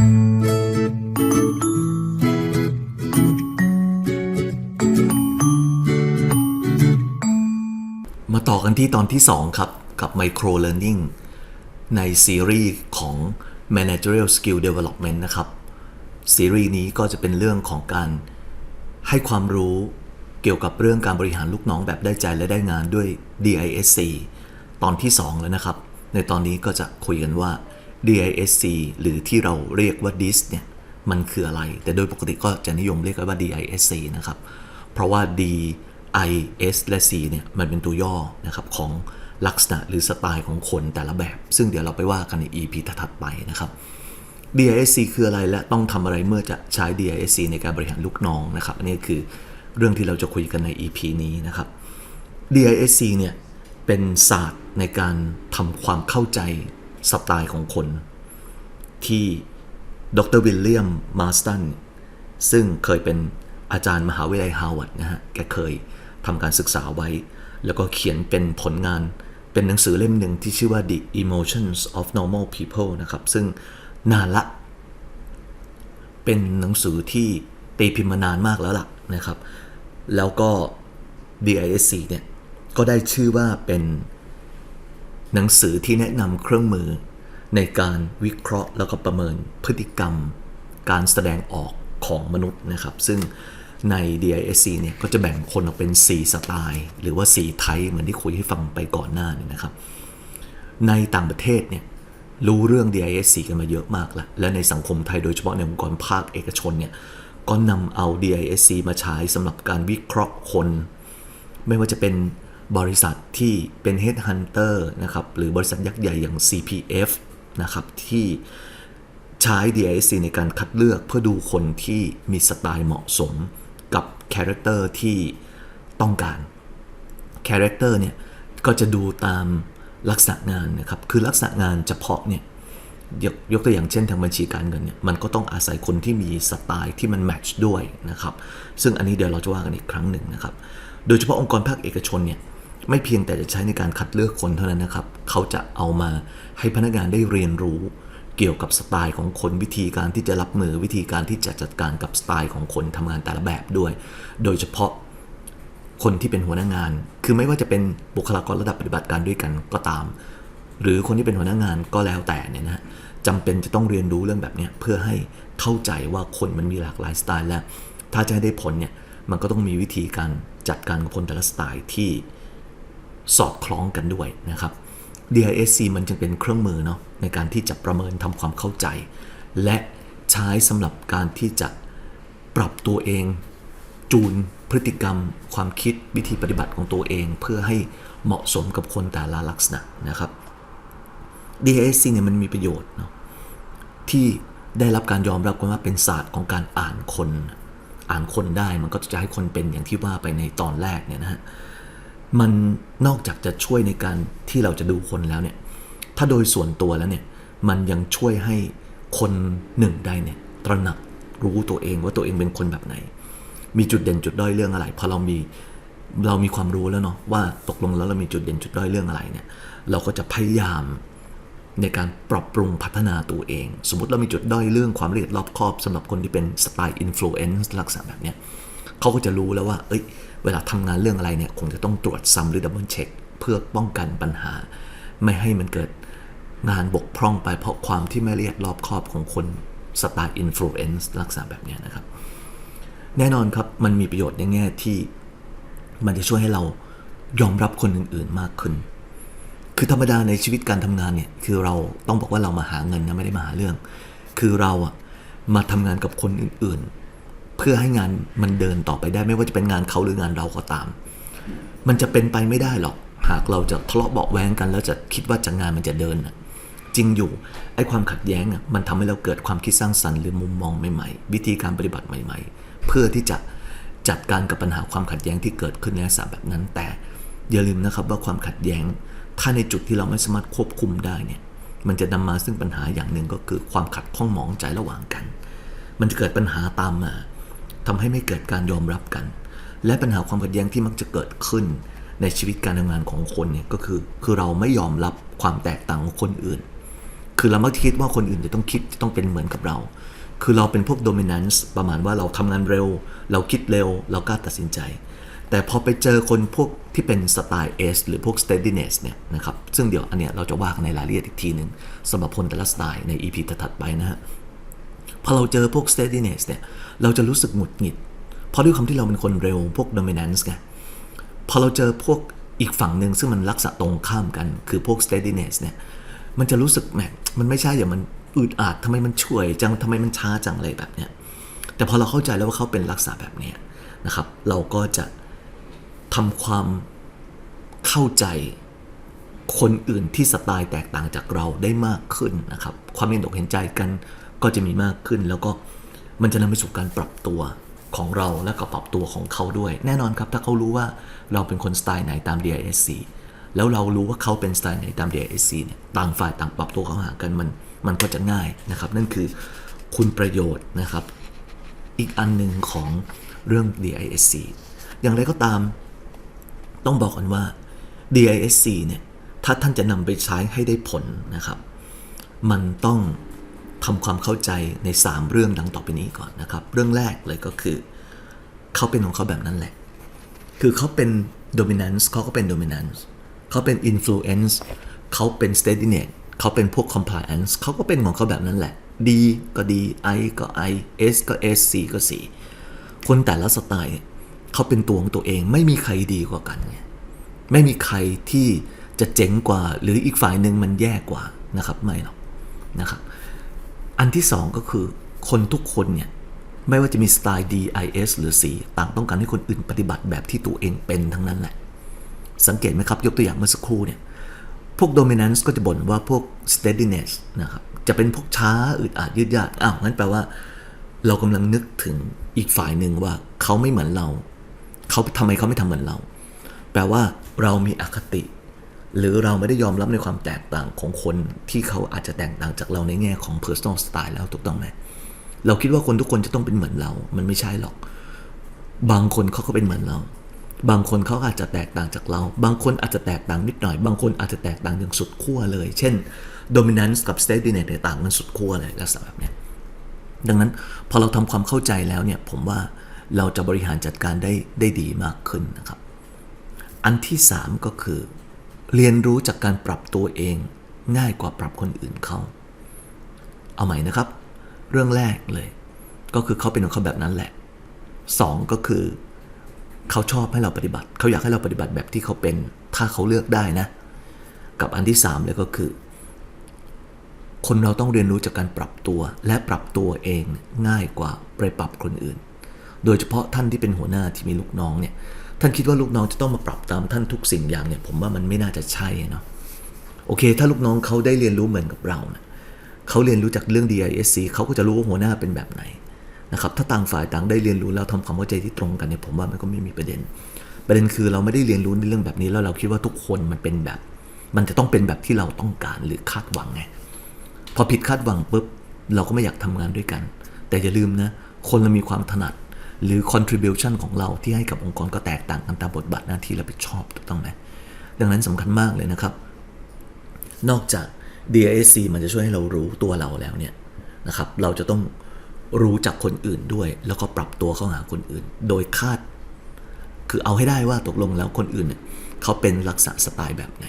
มาต่อกันที่ตอนที่ 2 ครับ กับ Micro Learning ในซีรีส์ของ Managerial Skill Development นะครับ ซีรีส์นี้ก็จะเป็นเรื่องของการให้ความรู้เกี่ยวกับเรื่องการบริหารลูกน้องแบบได้ใจและได้งานด้วย DISC ตอนที่ 2 แล้วนะครับ ในตอนนี้ก็จะคุยกันว่า DISC หรือที่เราเรียกว่า DIS เนี่ยมันคืออะไร แต่โดยปกติก็จะนิยมเรียกกันว่า DISC นะครับ เพราะว่า D I S และ C เนี่ยมันเป็นตัวย่อนะครับของลักษณะหรือสไตล์ของคนแต่ละแบบ ซึ่งเดี๋ยวเราไปว่ากันใน EP ถัดไปนะครับ DISC คืออะไรและต้องทำอะไรเมื่อจะใช้ DISC ในการบริหารลูกน้องนะครับ อันนี้คือเรื่องที่เราจะคุยกันใน EP นี้นะครับ DISC เนี่ยเป็นศาสตร์ในการทำความเข้าใจ สไตล์ของคนที่ดรวิลเลียมมาสตันซึ่งเคยเป็นอาจารย์มหาวิทยาลัยฮาวาร์ดนะฮะ แกเคยทำการศึกษาไว้ แล้วก็เขียนเป็นผลงาน เป็นหนังสือเล่มหนึ่งที่ชื่อว่า The Emotions of Normal People นะครับ ซึ่งนานละ เป็นหนังสือที่ตีพิมพ์มานานมากแล้วล่ะนะครับ แล้วก็ DISC เนี่ย ก็ได้ชื่อว่าเป็น หนังสือที่แนะนำเครื่องมือ ในการวิเคราะห์แล้วก็ประเมินพฤติกรรม การแสดงออกของมนุษย์นะครับ ซึ่งใน DISC เนี่ยก็จะแบ่งคนออกเป็น 4 สไตล์ หรือว่า 4 ไทป์เหมือนที่คุยให้ฟังไปก่อนหน้านี้นะครับ ในต่างประเทศเนี่ยรู้เรื่อง DISC กันมาเยอะมากแล้วและในสังคมไทยโดยเฉพาะในองค์กรภาคเอกชนเนี่ยก็นำเอา DISC มาใช้สำหรับการวิเคราะห์คน ไม่ว่าจะเป็น บริษัทที่เป็น Headhunter นะครับหรือบริษัทยักษ์ใหญ่อย่าง CPF นะครับที่ใช้ DISC ในการคัดเลือกเพื่อดูคนที่มีสไตล์เหมาะสมกับคาแรคเตอร์ที่ต้องการคาแรคเตอร์เนี่ยก็จะดูตามลักษณะงานนะครับคือลักษณะงานเฉพาะเนี่ยยกยกตัวอย่างเช่นทางบัญชีการเงินเนี่ยมันก็ต้องอาศัยคนที่มีสไตล์ที่มันแมทช์ด้วยนะครับซึ่งอันนี้เดี๋ยวเราจะว่ากันอีกครั้งหนึ่งนะครับโดยเฉพาะองค์กรภาคเอกชนเนี่ย ไม่เพียงแต่จะใช้ในการคัดเลือกคนเท่านั้นนะครับ เขาจะเอามาให้พนักงานได้เรียนรู้ เกี่ยวกับสไตล์ของคนวิธีการที่จะรับมือวิธีการที่จะจัดการกับสไตล์ของคนทำงานแต่ละแบบด้วย โดยเฉพาะคนที่เป็นหัวหน้างาน คือไม่ว่าจะเป็นบุคลากรระดับปฏิบัติการด้วยกันก็ตาม หรือคนที่เป็นหัวหน้างานก็แล้วแต่เนี่ยนะฮะจำเป็นจะต้องเรียนรู้เรื่องแบบนี้เพื่อให้เข้าใจว่าคนมันมีหลากหลายสไตล์และถ้าจะให้ได้ผลเนี่ยมันก็ต้องมีวิธีการจัดการกับคนแต่ละสไตล์ที่ สอดคล้องกันด้วยนะครับ DISC มันจึงเป็นเครื่องมือเนาะในการที่จะประเมินทำความเข้าใจ และใช้สำหรับการที่จะปรับตัวเอง จูนพฤติกรรม ความคิดวิธีปฏิบัติของตัวเอง เพื่อให้เหมาะสมกับคนแต่ละลักษณะนะครับ DISC เนี่ยมันมีประโยชน์เนาะที่ได้รับการยอมรับกันว่าเป็นศาสตร์ของการอ่านคน อ่านคนได้มันก็จะให้คนเป็นอย่างที่ว่าไปในตอนแรกเนี่ยนะฮะ มันนอกจากจะช่วยในการที่เราจะดูคนแล้วเนี่ย ถ้าโดยส่วนตัวแล้วเนี่ย มันยังช่วยให้คนหนึ่งได้เนี่ย ตระหนักรู้ตัวเองว่าตัวเองเป็นคนแบบไหน มีจุดเด่นจุดด้อยเรื่องอะไร พอเรามีเรามีความรู้แล้วเนาะว่าตกลงแล้วเรามีจุดเด่นจุดด้อยเรื่องอะไรเนี่ย เราก็จะพยายามในการปรับปรุงพัฒนาตัวเอง สมมติเรามีจุดด้อยเรื่องความละเอียดรอบคอบสำหรับคนที่เป็นสไตล์อินฟลูเอนซ์ลักษณะแบบเนี้ย เขาก็จะรู้แล้วว่า เอ้ย เวลาทำงานเรื่องอะไรเนี่ยคงจะต้องตรวจซ้ำหรือดับเบิลเช็คเพื่อป้องกันปัญหา ไม่ให้มันเกิดงานบกพร่องไปเพราะความที่ไม่ละเอียดรอบคอบของคนสไตล์อินฟลูเอนซ์ลักษณะแบบนี้นะครับ แน่นอนครับมันมีประโยชน์ในแง่ที่มันจะช่วยให้เรายอมรับคนอื่นๆมากขึ้น คือธรรมดาในชีวิตการทำงานเนี่ย คือเราต้องบอกว่าเรามาหาเงินนะไม่ได้มาหาเรื่อง คือเราอะมาทำงานกับคนอื่นๆ เพื่อให้งานมันเดินต่อไปได้ไม่ว่าจะเป็นงานเขาหรืองานเราก็ตาม มันจะเป็นไปไม่ได้หรอก หากเราจะทะเลาะเบาแวงกัน แล้วจะคิดว่าจะงานมันจะเดินน่ะจริงอยู่ไอ้ความขัดแย้งอะมันทำให้เราเกิดความคิดสร้างสรรค์หรือมุมมองใหม่ๆ วิธีการปฏิบัติใหม่ ๆ เพื่อที่จะจัดการกับปัญหาความขัดแย้งที่เกิดขึ้นในลักษณะแบบนั้น แต่อย่าลืมนะครับว่าความขัดแย้ง ถ้าในจุดที่เราไม่สามารถควบคุมได้เนี่ยมันจะนำมาซึ่งปัญหาอย่างหนึ่งก็คือความขัดข้องหมองใจระหว่างกัน มันจะเกิดปัญหาตามมา ทำให้ไม่เกิดการยอมรับกัน และปัญหาความขัดแย้งที่มักจะเกิดขึ้นในชีวิตการทำงานของคนเนี่ยก็คือคือเราไม่ยอมรับความแตกต่างของคนอื่น คือเรามักคิดว่าคนอื่นจะต้องคิดจะต้องเป็นเหมือนกับเรา คือเราเป็นพวก dominance ประมาณว่าเราทำงานเร็ว เราคิดเร็ว เรากล้าตัดสินใจ แต่พอไปเจอคนพวกที่เป็นสไตล์ S หรือพวก steadiness เนี่ยนะครับซึ่งเดี๋ยวอันเนี้ยเราจะว่ากันในรายละเอียดอีกทีหนึ่งสำหรับคนแต่ละสไตล์ใน EP ถัดไปนะฮะ พอเราเจอพวก steadiness เนี่ย เราจะรู้สึกหงุดหงิด เพราะด้วยความที่เราเป็นคนเร็วพวก dominance ไง พอเราเจอพวกอีกฝั่งหนึ่งซึ่งมันลักษณะตรงข้ามกัน คือพวก steadiness เนี่ย มันจะรู้สึกแหมมันไม่ใช่อย่างมันอึดอัดทำไมมันช่วยจังทำไมมันช้าจังอะไรแบบเนี้ย แต่พอเราเข้าใจแล้วว่าเขาเป็นลักษณะแบบเนี้ยนะครับ เราก็จะทำความเข้าใจคนอื่นที่สไตล์แตกต่างจากเราได้มากขึ้นนะครับ ความเห็นอกเห็นใจกัน ก็จะมีมากขึ้น แล้วก็มันจะนำไปสู่การปรับตัวของเราและก็ปรับตัวของเขาด้วย แน่นอนครับ ถ้าเขารู้ว่าเราเป็นคนสไตล์ไหนตาม DISC แล้วเรารู้ว่าเขาเป็นสไตล์ไหนตาม DISC เนี่ยต่างฝ่ายต่างปรับตัวเข้าหากันมันมันก็จะง่ายนะครับ นั่นคือคุณประโยชน์นะครับ อีกอันหนึ่งของเรื่อง DISC อย่างไรก็ตามต้องบอกกันว่า DISC เนี่ยถ้าท่านจะนำไปใช้ให้ได้ผลนะครับ มันต้อง ทำความเข้าใจใน 3 เรื่องดังต่อไปนี้ก่อนนะครับ เรื่องแรกเลยก็คือ เขาเป็นของเขาแบบนั้นแหละ คือเขาเป็น dominance เขาก็เป็น dominance เขาเป็น influence เขาเป็น steadiness เขาเป็นพวก compliance เขาก็เป็นของเขาแบบนั้นแหละ D ก็ D I ก็ I S ก็ S C ก็ C คนแต่ละสไตล์เนี่ยเขาเป็นตัวของตัวเองไม่มีใครดีกว่ากันไงไม่มีใครที่จะเจ๋งกว่า หรืออีกฝ่ายหนึ่งมันแย่กว่านะครับไม่หรอกนะครับ ที่สองก็คือคนทุกคนเนี่ยไม่ว่าจะมีสไตล์ D I S หรือ C ต่างต้องการให้คนอื่นปฏิบัติแบบที่ตัวเองเป็นทั้งนั้นแหละ สังเกตไหมครับ ยกตัวอย่างเมื่อสักครู่เนี่ยพวก dominance ก็จะบ่นว่าพวก steadiness นะครับจะเป็นพวกช้าอึดอัดยืดยาดอ้าวงั้นแปลว่า เรากำลังนึกถึงอีกฝ่ายหนึ่งว่าเขาไม่เหมือนเรา เขาทำไมเขาไม่ทำเหมือนเรา แปลว่าเรามีอคติ หรือเราไม่ได้ยอมรับในความแตกต่างของคนที่เขาอาจจะแตกต่างจากเราในแง่ของ personal style แล้วถูกต้องไหมเราคิดว่าคนทุกคนจะต้องเป็นเหมือนเรา มันไม่ใช่หรอก บางคนเขาก็เป็นเหมือนเรา บางคนเขาอาจจะแตกต่างจากเรา บางคนอาจจะแตกต่างนิดหน่อย บางคนอาจจะแตกต่างอย่างสุดขั้วเลย เช่น dominance กับ steadiness ต่างกันสุดขั้วเลยลักษณะแบบนี้ดังนั้นพอเราทำความเข้าใจแล้วเนี่ยผมว่าเราจะบริหารจัดการได้ได้ดีมากขึ้นนะครับ อันที่สามก็คือ เรียนรู้จากการปรับตัวเองง่ายกว่าปรับคนอื่นเขา เอาใหม่นะครับ เรื่องแรกเลย ก็คือเขาเป็นของเขาแบบนั้นแหละสองก็คือเขาชอบให้เราปฏิบัติ เขาอยากให้เราปฏิบัติแบบที่เขาเป็น ถ้าเขาเลือกได้นะ กับอันที่สามเลยก็คือ คนเราต้องเรียนรู้จากการปรับตัวและปรับตัวเองง่ายกว่าไปปรับคนอื่น โดยเฉพาะท่านที่เป็นหัวหน้าที่มีลูกน้องเนี่ย ท่านคิดว่าลูกน้องจะต้องมาปรับตามท่านทุกสิ่งอย่างเนี่ยผมว่ามันไม่น่าจะใช่เนาะโอเค ถ้าลูกน้องเขาได้เรียนรู้เหมือนกับเรานะเขาเรียนรู้จากเรื่อง DISC เขาก็จะรู้ว่าหัวหน้าเป็นแบบไหนนะครับถ้าต่างฝ่ายต่างได้เรียนรู้แล้วทำความเข้าใจที่ตรงกันเนี่ยผมว่ามันก็ไม่มีประเด็น ประเด็นคือเราไม่ได้เรียนรู้ในเรื่องแบบนี้แล้วเราคิดว่าทุกคนมันเป็นแบบ มันจะต้องเป็นแบบที่เราต้องการหรือคาดหวังไงพอผิดคาดหวังปุ๊บเราก็ไม่อยากทำงานด้วยกัน แต่อย่าลืมนะคนเรามีความถนัด หรือ contribution ของเราที่ให้กับองค์กรก็แตกต่างกันตามบทบาทหน้าที่รับผิดชอบถูกต้องไหมดังนั้นสำคัญมากเลยนะครับ นอกจาก DISC มันจะช่วยให้เรารู้ตัวเราแล้วเนี่ยนะครับ เราจะต้องรู้จักคนอื่นด้วย แล้วก็ปรับตัวเข้าหาคนอื่น โดยคาด คือเอาให้ได้ว่าตกลงแล้วคนอื่นเนี่ยเขาเป็นลักษณะสไตล์แบบไหน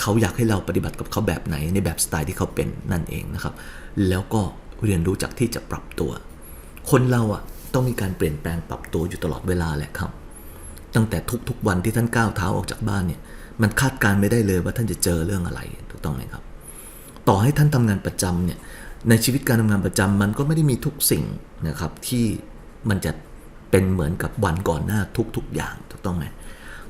เขาอยากให้เราปฏิบัติกับเขาแบบไหนในแบบสไตล์ที่เขาเป็นนั่นเองนะครับ แล้วก็เรียนรู้จากที่จะปรับตัว คนเราอะ ต้องมีการเปลี่ยนแปลงปรับตัวอยู่ตลอดเวลาแหละครับ ตั้งแต่ทุกๆวันที่ท่านก้าวเท้าออกจากบ้านเนี่ยมันคาดการณ์ไม่ได้เลยว่าท่านจะเจอเรื่องอะไรถูกต้องไหมครับ ต่อให้ท่านทำงานประจำเนี่ยในชีวิตการทำงานประจำมันก็ไม่ได้มีทุกสิ่งนะครับที่มันจะเป็นเหมือนกับวันก่อนหน้าทุกๆอย่างถูกต้องไหม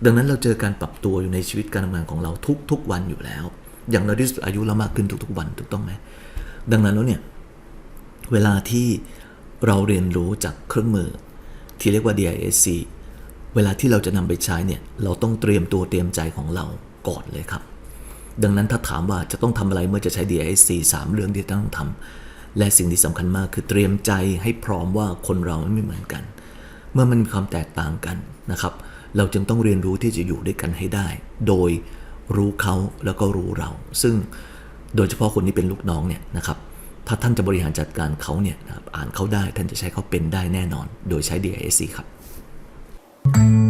ดังนั้นเราเจอการปรับตัวอยู่ในชีวิตการทำงานของเราทุกๆวันอยู่แล้ว อย่างเราที่สุดอายุเรามากขึ้นทุกๆวันถูกต้องไหมดังนั้นแล้วเนี่ยเวลาที่ เราเรียนรู้จากเครื่องมือ ที่เรียกว่า DISC เวลาที่เราจะนำไปใช้เนี่ยเราต้องเตรียมตัวเตรียมใจของเราก่อนเลยครับ ดังนั้นถ้าถามว่าจะต้องทำอะไรเมื่อจะใช้ DISC 3 เรื่องที่ต้องทำและสิ่งที่สำคัญมากคือเตรียมใจให้พร้อมว่าคนเราไม่เหมือนกัน เมื่อมันมีความแตกต่างกันนะครับ เราจึงต้องเรียนรู้ที่จะอยู่ด้วยกันให้ได้ โดยรู้เขาแล้วก็รู้เรา ซึ่งโดยเฉพาะคนที่เป็นลูกน้องเนี่ยนะครับ ถ้าท่านจะบริหารจัดการเขาเนี่ยอ่านเขาได้ท่านจะใช้เขาเป็นได้แน่นอน โดยใช้ DISC ครับ thank you